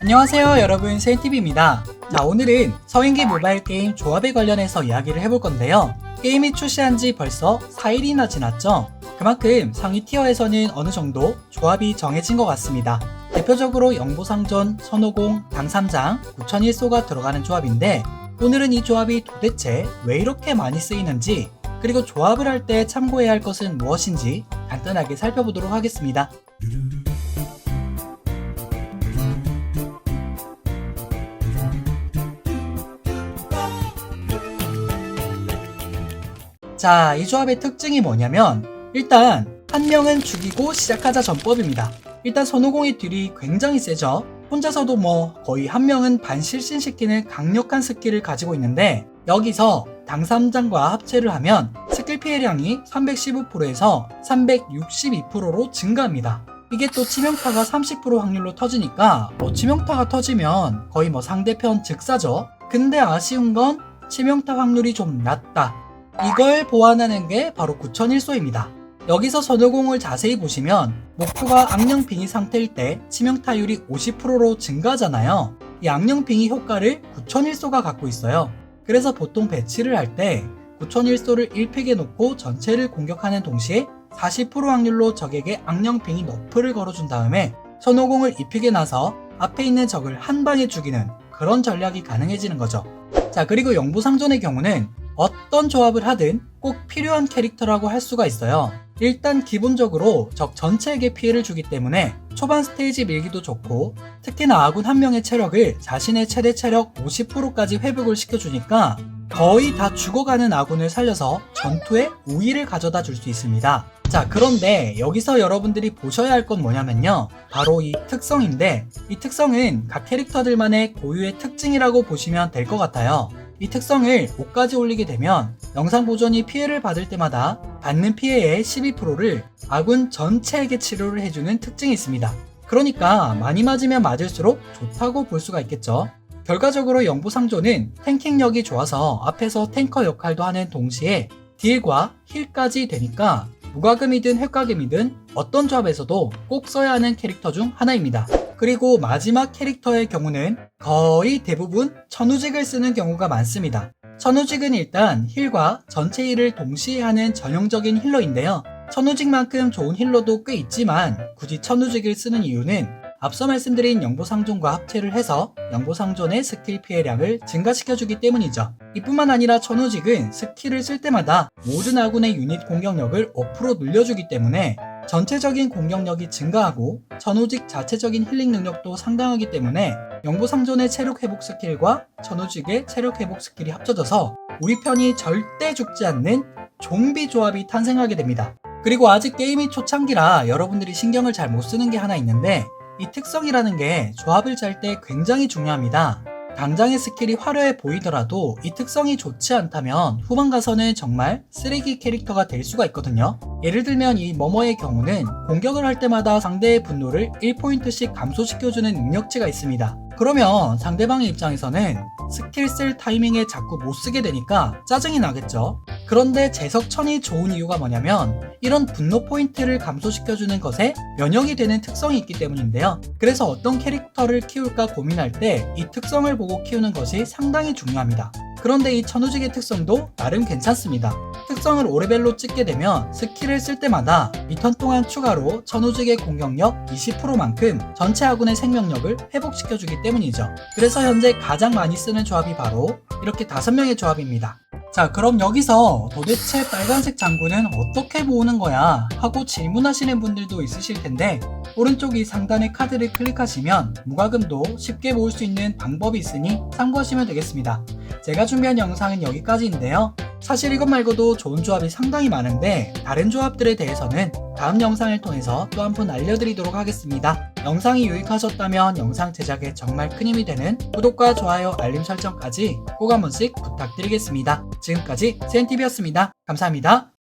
안녕하세요 여러분. 세인TV입니다. 자 오늘은 서인기 모바일 게임 조합에 관련해서 이야기를 해볼 건데요. 게임이 출시한 지 벌써 4일이나 지났죠? 그만큼 상위 티어에서는 어느 정도 조합이 정해진 것 같습니다. 대표적으로 영보상전, 선호공, 당삼장, 9001소가 들어가는 조합인데 오늘은 이 조합이 도대체 왜 이렇게 많이 쓰이는지 그리고 조합을 할 때 참고해야 할 것은 무엇인지 간단하게 살펴보도록 하겠습니다 자, 이 조합의 특징이 뭐냐면 일단 한 명은 죽이고 시작하자 전법입니다. 일단 선호공의 딜이 굉장히 세죠. 혼자서도 뭐 거의 한 명은 반실신시키는 강력한 스킬을 가지고 있는데 여기서 당삼장과 합체를 하면 스킬 피해량이 315%에서 362%로 증가합니다. 이게 또 치명타가 30% 확률로 터지니까 뭐 치명타가 터지면 거의 뭐 상대편 즉사죠. 근데 아쉬운 건 치명타 확률이 좀 낮다. 이걸 보완하는 게 바로 9001소입니다. 여기서 선호공을 자세히 보시면 목표가 악령빙이 상태일 때 치명타율이 50%로 증가하잖아요. 이 악령빙이 효과를 9001소가 갖고 있어요. 그래서 보통 배치를 할 때 9001소를 1픽에 놓고 전체를 공격하는 동시에 40% 확률로 적에게 악령빙이 너프를 걸어준 다음에 선호공을 2픽에 놔서 앞에 있는 적을 한 방에 죽이는 그런 전략이 가능해지는 거죠. 자, 그리고 영부상전의 경우는 어떤 조합을 하든 꼭 필요한 캐릭터라고 할 수가 있어요. 일단 기본적으로 적 전체에게 피해를 주기 때문에 초반 스테이지 밀기도 좋고 특히나 아군 한 명의 체력을 자신의 최대 체력 50%까지 회복을 시켜주니까 거의 다 죽어가는 아군을 살려서 전투에 우위를 가져다 줄 수 있습니다. 자, 그런데 여기서 여러분들이 보셔야 할 건 뭐냐면요. 바로 이 특성인데 이 특성은 각 캐릭터들만의 고유의 특징이라고 보시면 될 것 같아요. 이 특성을 5까지 올리게 되면 영상 보존이 피해를 받을 때마다 받는 피해의 12%를 아군 전체에게 치료를 해주는 특징이 있습니다. 그러니까 많이 맞으면 맞을수록 좋다고 볼 수가 있겠죠. 결과적으로 영부상조는 탱킹력이 좋아서 앞에서 탱커 역할도 하는 동시에 딜과 힐까지 되니까 무과금이든 획과금이든 어떤 조합에서도 꼭 써야 하는 캐릭터 중 하나입니다. 그리고 마지막 캐릭터의 경우는 거의 대부분 천우직을 쓰는 경우가 많습니다. 천우직은 일단 힐과 전체 힐을 동시에 하는 전형적인 힐러인데요. 천우직만큼 좋은 힐러도 꽤 있지만 굳이 천우직을 쓰는 이유는 앞서 말씀드린 영보상존과 합체를 해서 영보상존의 스킬 피해량을 증가시켜주기 때문이죠. 이뿐만 아니라 천우직은 스킬을 쓸 때마다 모든 아군의 유닛 공격력을 5% 늘려주기 때문에 전체적인 공격력이 증가하고 천우직 자체적인 힐링 능력도 상당하기 때문에 영보상존의 체력 회복 스킬과 천우직의 체력 회복 스킬이 합쳐져서 우리 편이 절대 죽지 않는 좀비 조합이 탄생하게 됩니다. 그리고 아직 게임이 초창기라 여러분들이 신경을 잘 못 쓰는 게 하나 있는데 이 특성이라는 게 조합을 짤 때 굉장히 중요합니다. 당장의 스킬이 화려해 보이더라도 이 특성이 좋지 않다면 후반 가서는 정말 쓰레기 캐릭터가 될 수가 있거든요. 예를 들면 이 머머의 경우는 공격을 할 때마다 상대의 분노를 1포인트씩 감소시켜주는 능력치가 있습니다. 그러면 상대방의 입장에서는 스킬 쓸 타이밍에 자꾸 못 쓰게 되니까 짜증이 나겠죠. 그런데 제석천이 좋은 이유가 뭐냐면 이런 분노 포인트를 감소시켜주는 것에 면역이 되는 특성이 있기 때문인데요. 그래서 어떤 캐릭터를 키울까 고민할 때 이 특성을 보고 키우는 것이 상당히 중요합니다. 그런데 이 천우직의 특성도 나름 괜찮습니다. 특성을 5레벨로 찍게 되면 스킬을 쓸 때마다 리턴 동안 추가로 천우직의 공격력 20%만큼 전체 아군의 생명력을 회복시켜주기 때문이죠. 그래서 현재 가장 많이 쓰는 조합이 바로 이렇게 5명의 조합입니다. 자, 그럼 여기서 도대체 빨간색 장구는 어떻게 모으는 거야? 하고 질문하시는 분들도 있으실 텐데, 오른쪽 이 상단의 카드를 클릭하시면 무과금도 쉽게 모을 수 있는 방법이 있으니 참고하시면 되겠습니다. 제가 준비한 영상은 여기까지인데요. 사실 이것 말고도 좋은 조합이 상당히 많은데 다른 조합들에 대해서는 다음 영상을 통해서 또 한 번 알려드리도록 하겠습니다. 영상이 유익하셨다면 영상 제작에 정말 큰 힘이 되는 구독과 좋아요, 알림 설정까지 꼭 한 번씩 부탁드리겠습니다. 지금까지 CNTV였습니다. 감사합니다.